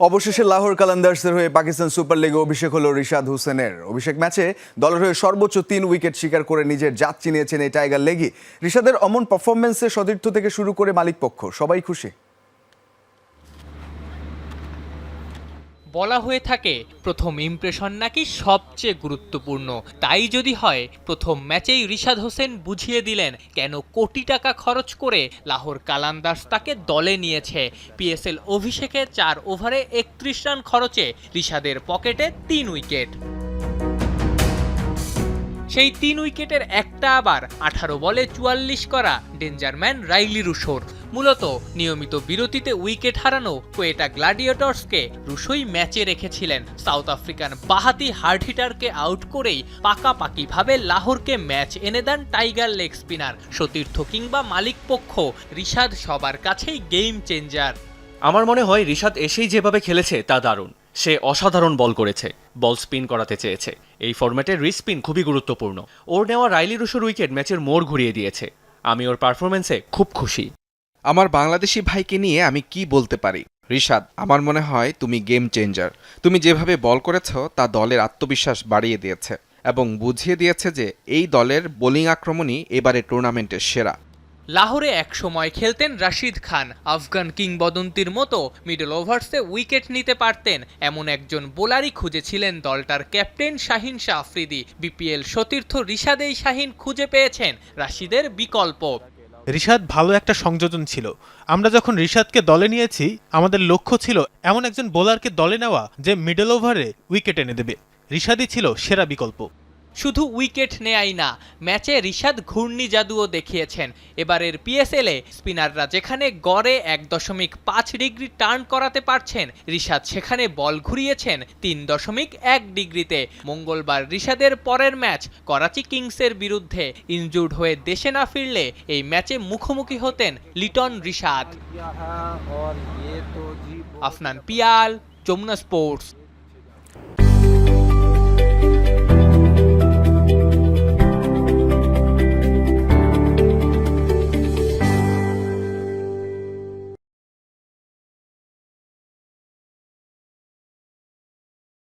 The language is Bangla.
অবশেষে লাহোর কালান্দার্সের হয়ে পাকিস্তান সুপার লিগে অভিষেক হলো রিশাদ হোসেনের। অভিষেক ম্যাচে দলের হয়ে সর্বোচ্চ তিন উইকেট শিকার করে নিজের জাত চিনিয়েছেন এই টাইগার লেগি। রিশাদের অমন পারফরমেন্সে সতীর্থ থেকে শুরু করে মালিক পক্ষ সবাই খুশি। বলা হয়ে থাকে, প্রথম ইমপ্রেশন নাকি সবচেয়ে গুরুত্বপূর্ণ। তাই যদি হয়, প্রথম ম্যাচেই রিশাদ হোসেন বুঝিয়ে দিলেন কেন কোটি টাকা খরচ করে লাহোর কালান্দাস তাকে দলে নিয়েছে। পিএসএল অভিষেকে চার ওভারে একত্রিশ রান খরচে রিশাদের পকেটে তিন উইকেট। সেই তিন উইকেটের একটা আবার আঠারো বলে চুয়াল্লিশ করা ডেঞ্জারম্যান রাইলি রুশোর। মূলত নিয়মিত বিরতিতে উইকেট হারানো কোয়েটা গ্লাডিয়েটর্সকে রুশোই ম্যাচে রেখেছিলেন। সাউথ আফ্রিকান বাহাতি হার্ড হিটারকে আউট করেই পাকাপাকিভাবে লাহোরকে ম্যাচ এনে দেন টাইগার লেগ স্পিনার, সতীর্থ কিংবা মালিক পক্ষ রিশাদ সবার কাছেই গেম চেঞ্জার আমার মনে হয় রিশাদ এসেই যেভাবে খেলেছে, তা দারুণ। সে অসাধারণ বল করেছে, বল স্পিন করাতে চেয়েছে। এই ফরম্যাটে রিস্পিন খুবই গুরুত্বপূর্ণ। ওর নেওয়া রাইলি রুশোর উইকেট ম্যাচের মোড় ঘুরিয়ে দিয়েছে। আমি ওর পারফরমেন্সে খুব খুশি। আমার বাংলাদেশি ভাইকে নিয়ে আমি কি বলতে পারি? রিশাদ, আমার মনে হয় তুমি গেম চেঞ্জার তুমি যেভাবে বল করেছ, তা দলের আত্মবিশ্বাস বাড়িয়ে দিয়েছে এবং বুঝিয়ে দিয়েছে যে এই দলের বোলিং আক্রমণই এবারে টুর্নামেন্টের সেরা। লাহোরে এক সময় খেলতেন রাশিদ খান। আফগান কিংবদন্তির মতো মিডল ওভার্সে উইকেট নিতে পারতেন। এমন একজন বোলারই খুঁজেছিলেন দলটার ক্যাপ্টেন শাহিন শাহ আফ্রিদি বিপিএল সতীর্থ রিশাদেই শাহিন খুঁজে পেয়েছেন রাশিদের বিকল্প। রিশাদ ভালো একটা সংযোজন ছিল। আমরা যখন রিশাদকে দলে নিয়েছি, আমাদের লক্ষ্য ছিল এমন একজন বোলারকে দলে নেওয়া যে মিডল ওভারে উইকেট এনে দেবে। রিশাদই ছিল সেরা বিকল্প। শুধু উইকেট নেয়াই না ম্যাচে রিশাদ ঘূর্ণি জাদুও দেখিয়েছেন। এবারের পিএসএলে স্পিনাররা যেখানে গড়ে এক দশমিক পাঁচ ডিগ্রি টার্ন করাতে পারছেন রিশাদ সেখানে বল ঘুরিয়েছেন তিন দশমিক এক ডিগ্রিতে। মঙ্গলবার রিশাদের পরের ম্যাচ করাচি কিংসের বিরুদ্ধে ইনজুর্ড হয়ে দেশে না ফিরলে এই ম্যাচে মুখোমুখি হতেন লিটন রিশাদ। আফনান পিয়াল যমুনা স্পোর্টস।